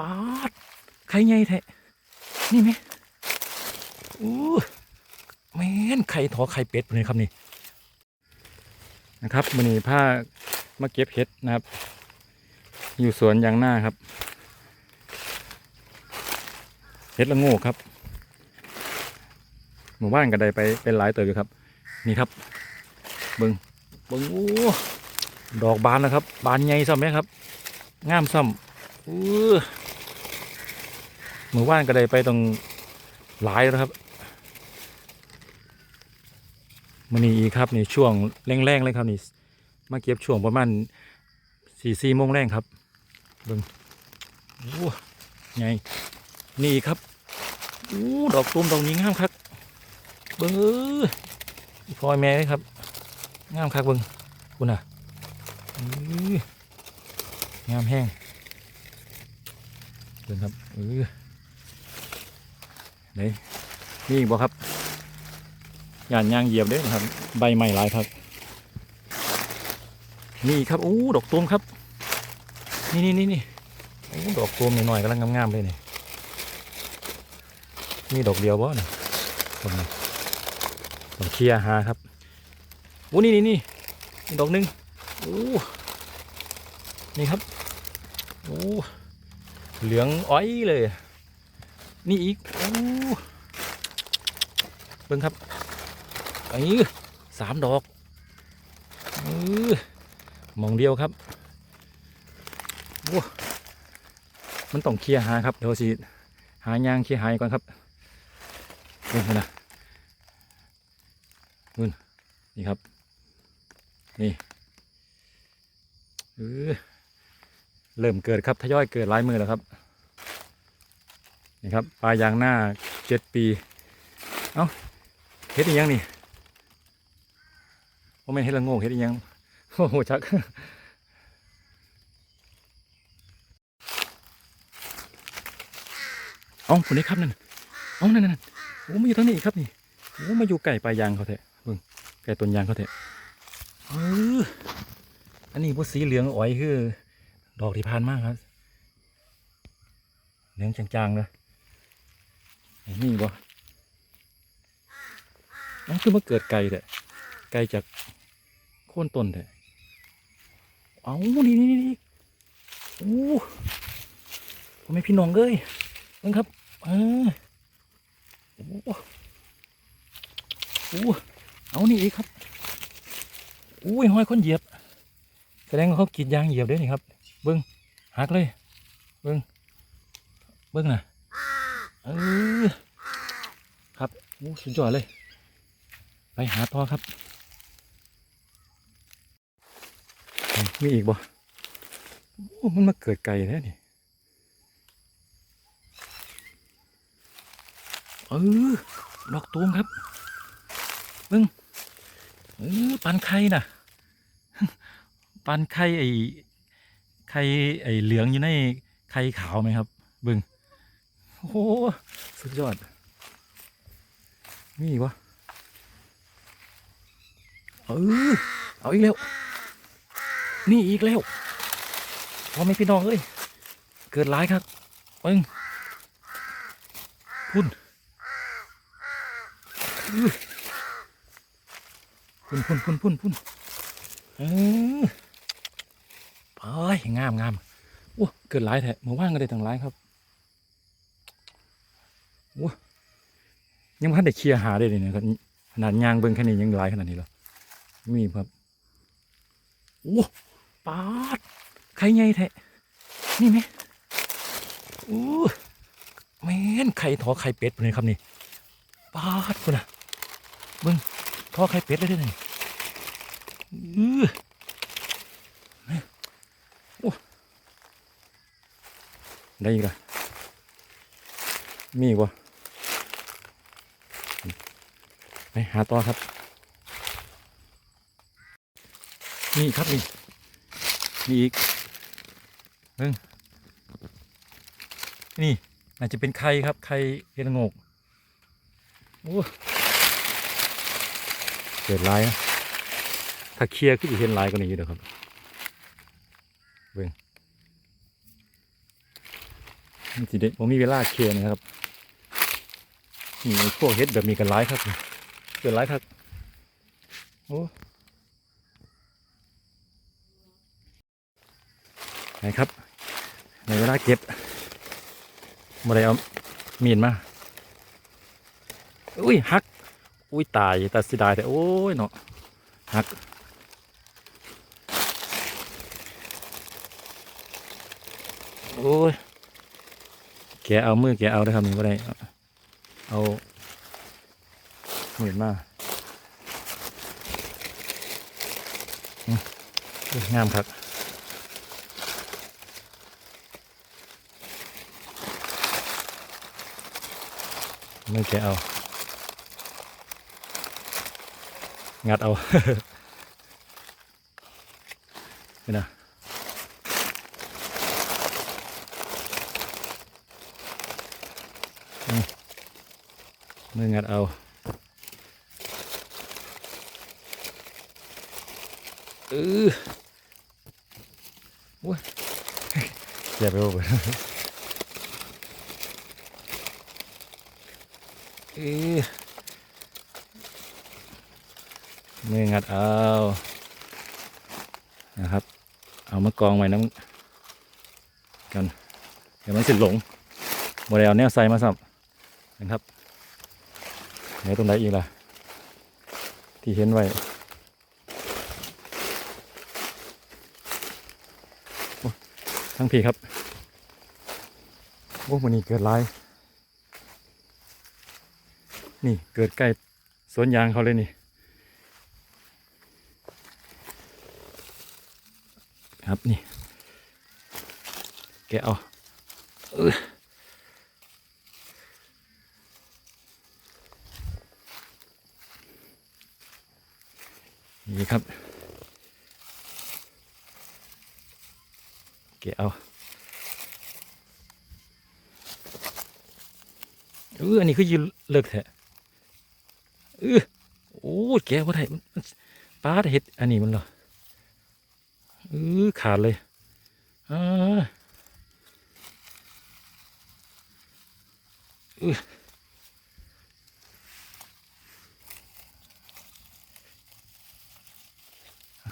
ปาดไข่ใหญ่แท้นี่ไหมอู้แม่นไข่ถอไข่เป็ดเลยครับนี่นะครับมันนี้ผ้ามาเก็บเห็ดนะครับ อยู่สวนยางหน้าครับเห็ดละโงกครับ หมู่บ้านก็ได้ไปเป็นหลายเติบอยู่ครับ นี่ครับเบิงเบิงโอ้ดอกบานแล้วครับ บานใหญ่ซ้ำไหมครับงามซ้ำ หมู่บ้านก็ได้ไปตรงหลายแล้วครับมันนี่อีกครับนี่ช่วงแรงๆเลยครับนี่มาเก็บช่วงประมาณสี่สี่โมงแรงครับเบิงโอ้ไงนี่ครับอู้ดอกตูมดอกนี้งามครับเบิ้งเอ้ยอีพลอยแม่เลยครับงามคักเบิ้งคุณน่ะงามแห้ง เบิ้งครับเออไหนนี่อีกบ่ครับย่านยางเหยียบเด้อครับ ใบใหม่หลายครับ นี่ครับอู้ดอกตูมครับ นี่นี่นี่นี่โอ้ดอกตูมหน่อยๆกำลังงามๆเลยนี่นี่ดอกเดียวบ่เนี่ยตรงนี้ผมเคลียร์หาครับโอ้นี่นี่นี่อีกดอกหนึ่งโอ้นี่ครับโอ้ เหลืองอ้อยเลย นี่อีกอเบิ่งครับไอ้สามดอกเออมองเดียวครับโอ้มันต้องเคลียร์หาครับเดี๋ยวสิหายางเคลียร์หายก่อนครับเบิ่งนะนี่ครับ นี่เออ เริ่มเกิดครับทยอยเกิดหลายมือแล้วครับนี่ครับปลายางหน้าเจ็ดปีเอ้าเฮ็ดอีกยังนี่ว่าไม่นเฮ็ดละโงงเฮ็ดอีกยังโอ้โหชักเอาคนนี้ครับนั่นเอานั่นนั่นโอ้มาอยู่ทางนี้อีกครับนี่โอ้มาอยู่ไก่ปลายางเขาแท้ไก่ต้นยางเขาเถอะเอออันนี้พวกสีเหลืองอ้อยคือ ดอกที่พานมากครับเหลืองจางๆเลยนี่บ่นั่นคือมาเกิดไก่เถอะไก่จากโค่นต้นเถอะเอานี่นี่นี่โอ้พ่อแม่พี่น้องเอ้ยนั่นครับเออโอ้โอ้เอานี่อีกครับ อุ้ยห้อยคนเหยียบ แสดงว่าเขากินยางเหยียบด้วยนี่ครับ เบิ้งหักเลย เบิ้งเบิ้งนะเออครับอู้สุดยอดเลย ไปหาต่อครับ มีอีกบ่โอ้มันมาเกิดไก่แท้นี่เออดอกตูมครับบิ้งเออปันไข่น่ะ ปันไข่ไอ ไข่ไอ้เหลืองอยู่ในไข่ขาวไหมครับเบึงโอ้โหสุดยอด มีอีกวะเออเอาอีกแล้ว นี่อีกแล้วพอไม่พี่น้องเอ้ย เกิดร้ายครับเบิ้งพุ่นอื้อพุ่นพุ่นพุ่นพุ่นพุ่นเออ ไปงามงามโอ้เกิดหลายแท้เมื่อวานก็ได้ตั้งหลายครับโอ้ยังไม่ทันได้เคลียร์หาได้เลยนะครับขนาดยางเบิ้งแค่นี้ยังหลายขนาดนี้เหรอมีครับโอ้ปาดไข่ใหญ่แท้นี่ไหมโอ้แม่นไข่ถอไข่เป็ดเลยครับนี่ปาดคุณนะเบิ้งทอไข่เป็ดเลยเด้อนี่อื้อโอ้ ได้อีกละมีอีกวะไปหาต่อครับ นี่ครับนี่มีอีกเบิ่งนี่น่าจจะเป็นไข่ครับไข่เห็ดงกโอ้เกิดลายนะถ้าเคลียร์ก็จะเห็นลายกว่านี้อยู่เด้อครับเบิ่ง มันสิเด็ผมมีเวลาเคลียนะครับนี่พวกเฮ็ดแบบมีกันหลายครับเกิดหลายครับโอ้ไหนครับในเวลาเก็บมาได้เอามีดมาอุ้ยหัก อุ้ยตายแต่สิดายแต่โอ้ยเนาะหักโอ้ย กเอามือแกเอาได้ครับนี่ก็ได้ เอาเหมือนมากอืมอุ้ยงามครับมือแกเอา งัดเอา นี่นะ ไมืองัดเอาเออโอ้ยเจ็บไปหมดเออมืองัดเอา นะครับ เอามากองไว้น้ำกัน เดี๋ยวมันสิหลงบริเอาแนวใส่มาสับนะครับ ไหนตรงไหนอีกล่ะ ที่เห็นไว้ทั้งพี่ครับโอ้มันนี่เกิดลาย นี่เกิดใกล้สวนยางเขาเลยนี่ครับนี่ แกะเอาเออ นี่ครับ เกะเอาเอออันนี้คือยืนเลิกแท้เออโอ้ยแกะว่าไทยมันปลาเห็ดอันนี้มันเหรอเออขาดเลยอ่าเออ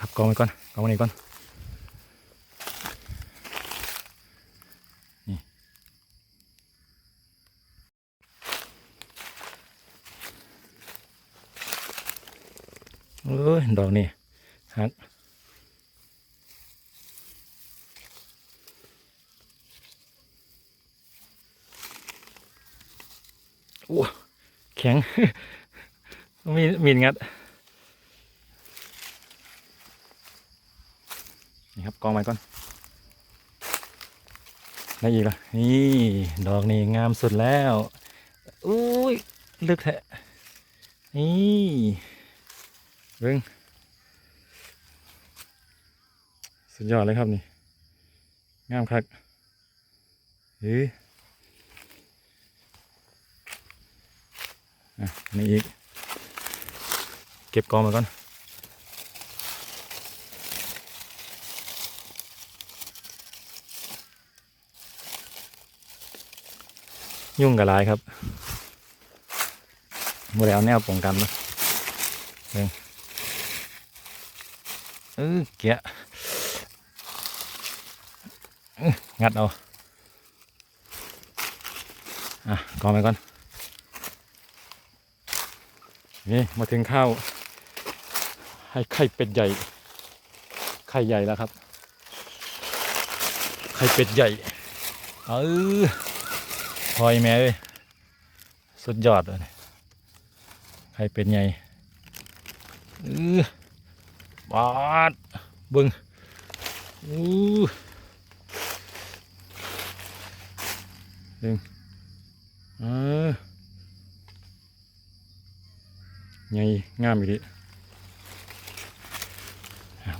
ครับ กองไว้ก่อนกองไว้นี่ก่อนนี่เอ้ยดอกนี่ฮักโอ้แข็งมีมีงัด นี่ครับกองไว้ก่อนได้อีกและนี่ดอกนี่งามสุดแล้วอุ้ยลึกแท้นี่เบิ้งสุดยอดเลยครับนี่ งามครับเฮ้ยอะนี่อีก เก็บกองมาก่อน ยุ่งกับลายครับบ่ได้เอาแนวป้องกันนะเบิ่งเออแกะอื้องัดเอา อะกองไปก่อน นี่ มาถึงข้าว ให้ไข่เป็ดใหญ่ ไข่ใหญ่แล้วครับ ไข่เป็ดใหญ่ เออ พอยแม่เอ้ยสุดยอดเลยใครเป็นไงเออบาดบึงอู้เบึงเออไงงามอยู่ดิ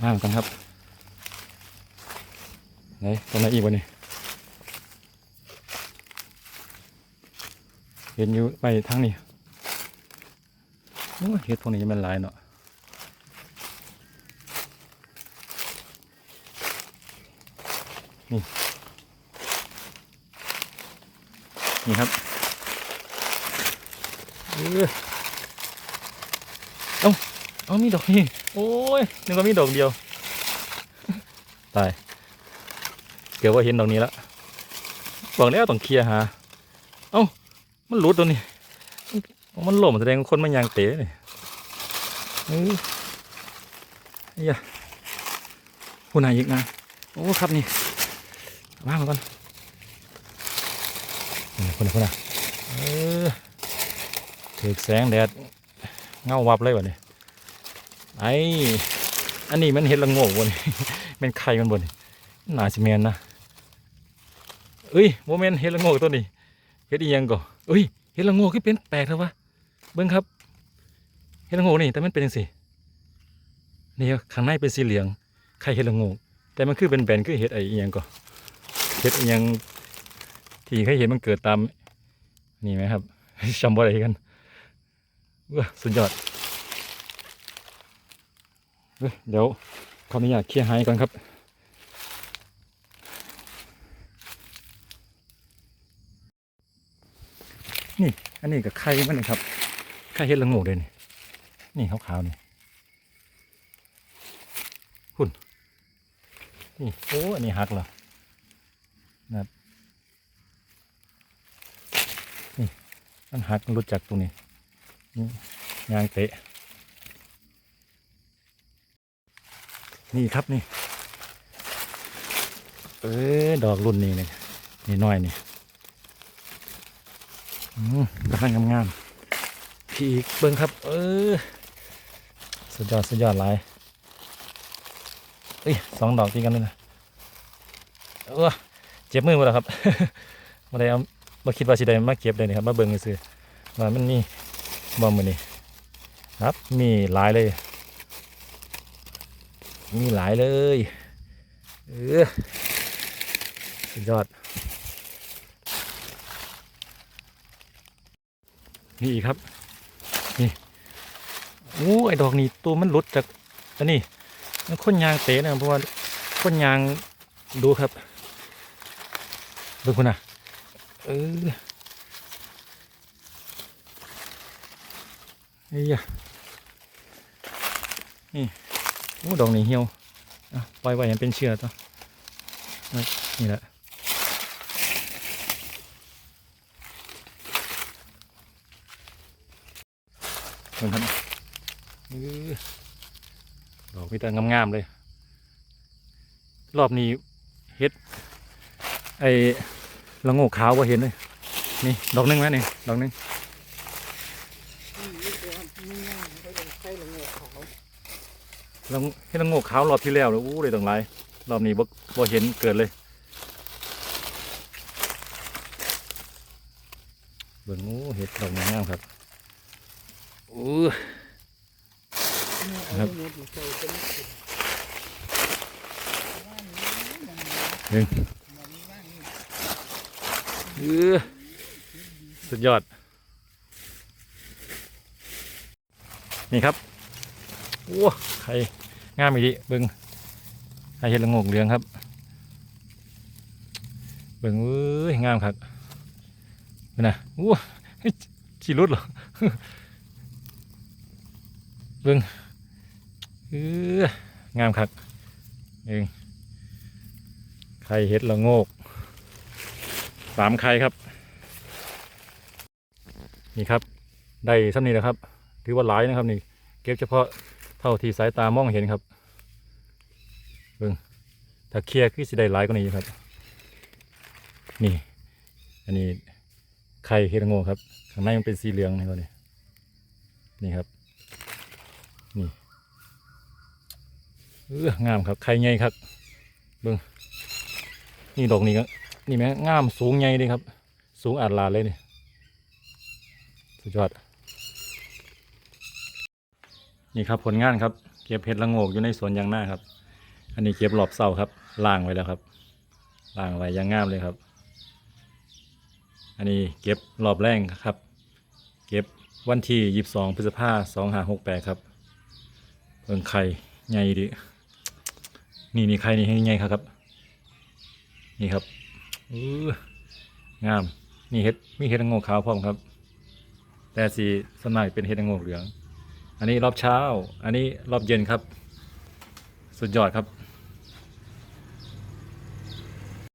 อ่างกันครับไหนตรงไหนอีกวะนี่ย เห็นอยู่ไปทางนี้โอ้เห็ดพวกนี้มันหลายเนาะนี่นี่ครับเออเอาเอามีดอกนี่โอ้ยนึกว่ามีดอกเดียว ตาย เกือบว่าเห็นดอกนี้แล้วบอกแล้วต้องเคลียร์หาเอ้า มันหลุดตัวนี้ มันหล่มแสดงคนมันยางเตะนี่เออไอ้ยะผู้นายอีกนะโอ้ครับนี่มามาก่อนคนนะคนน่ะเออถือแสงแดดเงาวับเลยวะเนี่ยไออันนี้มันเห็ดละโงกบนเป็นไข่มันบนหนาสิเมนนะเอ้ยโมเมนเห็ดละโงกตัวนี้เห็ดอีหยังก่อ เอ้ยเห็ดละโงกที่เป็นแปลกเถอะวะเบิ้งครับเห็ดละโงกนี่แต่มันเป็นยังสินี่ข้างในเป็นสีเหลืองไข่เห็ดละโงกแต่มันคือเป็นแบนคือเห็ดไอ้อียังก่อเห็ดอียังที่เคยเห็นมันเกิดตามนี่ไหมครับจำบ่ได้กันว้าสุดยอดเอ้ยเดี๋ยวขออนุญาตเคลียร์หายก่อนครับ นี่ อันนี้กับไข่มันนะครับไข่เห็ดละโงกเลยนี่นี่ขาวๆนี่นี่โอ้อันนี้หักเหรอนะนี่มันหักรู้จักตรงนี้นี่ยางเตะ นี่ครับนี่ เออดอกรุ่นนี้นี่นี่น้อยนี่ กำลังงามๆพี่อีกเบิ้งครับ เออสุดยอดสุดยอดหลายเอ้ยสองดอกตีกันเลยนะเออเจ็บมือหมดแล้วครับมาได้เอามาคิดว่าสิได้มาเก็บเลยนะครับมาเบิ่งซื้อว่ามันมีบอมมือนี่ครับ มีหลายเลย มีหลายเลย เออสุดยอด นี่ครับ นี่โอ้ไอ้ดอกนี้ตัวมันหลุดจากอันนี้มันคนยางเตะนะเพราะว่าคนยางดูครับดูคุณน่ะเออไอ้ยะนี่โอ้ดอกนี้เหี่ยวอะปล่อยไว้ยังเป็นเชื้อต่อนี่แหละ เห็นครับออดอกมีแต่งามๆเลย รอบนี้เฮ็ด ไอ้ละโงกขาวว่าเห็นเลย นี่ ดอกหนึงไหมนี่ ดอกหนึงละเฮ็ดละโงกขาวรอบที่แล้วเลยอู้เลยตรงไรรอบนี้บ่บ่เห็นเกิดเลยเบิ่งโอ้เห็ดดอกงามครับ อู้ครับหนึ่งเออสุดยอด นี่ครับโอ้ไข่งามอีดีเบิงไข่เห็ดละโงกเหลืองครับ เบิงเอ้ยงามครับเบิ่งนะโอ้เฮ้ยชีรุดเหรอ เบิงเอองามครับเองไข่เห็ดละโงกสามไข่ครับ นี่ครับ ได้ซ้ำนี้นะครับ ถือว่าหลายนะครับ นี่เก็บเฉพาะเท่าที่สายตามองเห็นครับเบิ่งถ้าเคลียร์คือสิได้หลายกว่านี้ครับ นี่ อันนี้ไข่เห็ดละโงกครับข้างในมันเป็นสีเหลืองนี่ครับนี่นี่ครับ นี่เอองามครับไข่ใหญ่ครับนี่ดอกนี้ก็นี่แม่งงามสูงใหญ่เลยครับ สูงอาดลาเลยนี่สุดยอด นี่ครับผลงานครับ เก็บเห็ดละโงกอยู่ในสวนยางหน้าครับ อันนี้เก็บรอบเสาครับล่างไว้แล้วครับล่างไว้ยังงามเลยครับ อันนี้เก็บรอบแรงครับ เก็บวันที่ยีิบสองพฤษภาสองห้าหกแปดครับ เพิ่งไข่ใหญ่ดินี่นี่ไข่นี่ใหญ่ครับ นี่ครับอืองามนี่เห็ดมีเห็ดงโงขาวพร้อมครับ แต่สีสวนายเป็นเห็ดงโงเหลือง อันนี้รอบเช้า อันนี้รอบเย็นครับ สุดยอดครับ